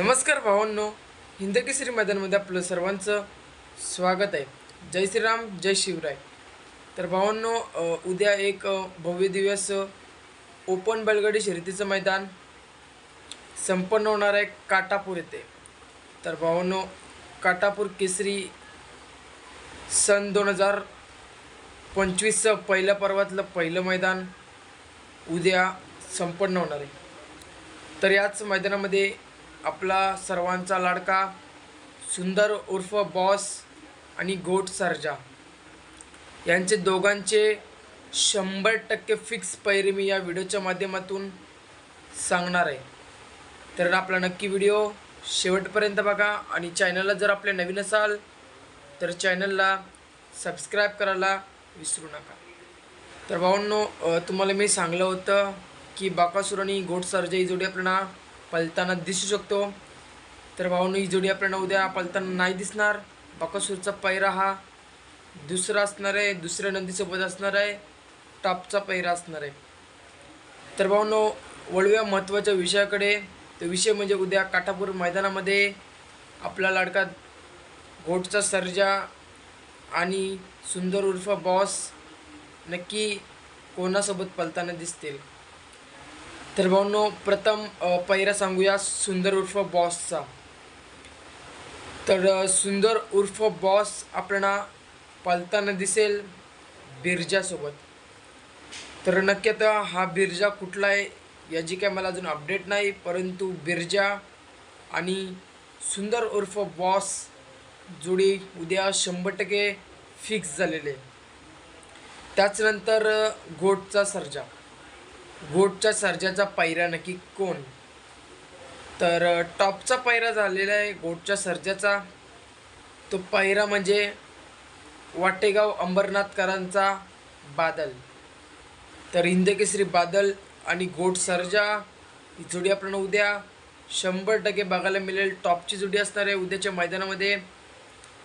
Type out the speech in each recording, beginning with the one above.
नमस्कार भावांनो हिंदकेसरी मैदानामध्ये आपलं सर्वांचं स्वागत आहे. जय श्रीराम जय शिवराय. तर भावांनो उद्या एक भव्य दिवस ओपन बैलगाडी शर्यतीचं मैदान संपन्न होणार आहे काटापूर येथे. तर भावांनो काटापूर केसरी सन दोन हजार पंचवीसचं पहिल्या पर्वातलं पहिलं मैदान उद्या संपन्न होणार आहे. तर याच मैदानामध्ये आपला सर्वांचा लाडका सुंदर उर्फ बॉस आणि गोट सर्जा. यांचे दोघांचे शंभर टक्के फिक्स पैरे मी या व्हिडिओच्या माध्यमातून सांगणार आहे. तर आपला नक्की व्हिडिओ शेवटपर्यंत बघा आणि चॅनलला जर आपले नवीन असाल तर चॅनलला सबस्क्राईब करायला विसरू नका. तर भावांनो तुम्हाला मी सांगलं होतं की बाकासुर आणि गोट सर्जा ही जोडी आपल्याला पलताना दिसू शकतो. तर भावांनो ही जोडी आपल्याला उद्या पलताना नाही दिसणार. बाकासूरचा पैरा हा दुसरा असणार आहे दुसऱ्या नंदीसोबत असणार आहे टॉपचा पैरा असणार आहे. तर भाऊनो वळव्या महत्त्वाच्या विषयाकडे. तो विषय म्हणजे उद्या काठापूर मैदानामध्ये आपला लाडका गोटचा सर्जा आणि सुंदर उर्फ बॉस नक्की कोणासोबत पलताना दिसतील? तर भाऊनो प्रथम पहिरा सांगूया सुंदर उर्फ बॉसचा. तर सुंदर उर्फ बॉस आपल्याला पलताना दिसेल बिरजासोबत. तर नक्की आता हा बिरजा कुठला आहे याची काय मला अजून अपडेट नाही परंतु बिर्जा आणि सुंदर उर्फ बॉस जोडी उद्या शंभर टक्के फिक्स झालेले. आहे त्याचनंतर गोटचा सर्जा. गोटच्या सर्जाचा पैरा नक्की कोण? तर टॉपचा पैरा झालेला आहे गोटच्या सर्जाचा. तो पैरा म्हणजे वाटेगाव अंबरनाथकरांचा बादल. तर हिंदकेसरी बादल आणि गोट सर्जा ही जोडी आपण उद्या शंभर टक्के बघायला मिळेल. टॉपची जोडी असणार आहे उद्याच्या मैदानामध्ये.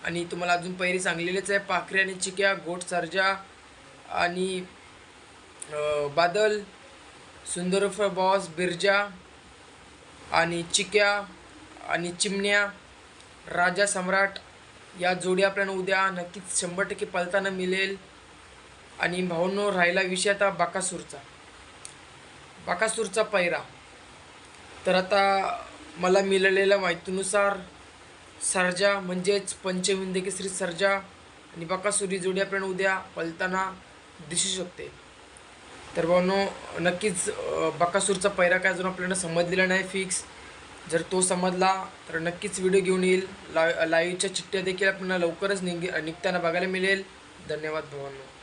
आणि तुम्हाला अजून पहिली सांगलेलीच आहे पाखरे आणि चिक्या गोट सर्जा आणि बादल. सुंदर बॉस बिरजा आणि चिक्या आणि चिमण्या राजा सम्राट या जोडी आपल्याला उद्या नक्कीच शंभर टक्के पलताना मिळेल. आणि भाऊनो राहिला विषय आता बाकासूरचा. बाकासूरचा पैरा. तर आता मला मिळालेल्या माहितीनुसार सर्जा म्हणजेच पंचविंदकी श्री सर्जा आणि बाकासुरी जोडी आपल्याला उद्या पलताना दिसू शकते. तर भावनो नक्कीच बकासूरचा पैरा काय अजून आपल्याला समजलेला नाही फिक्स जर तो समजला तर नक्कीच व्हिडिओ घेऊन येईल. ला लाईव्हच्या चिठ्ठ्या देखील आपल्याला लवकरच निघ निघताना बघायला मिळेल. धन्यवाद भावांनो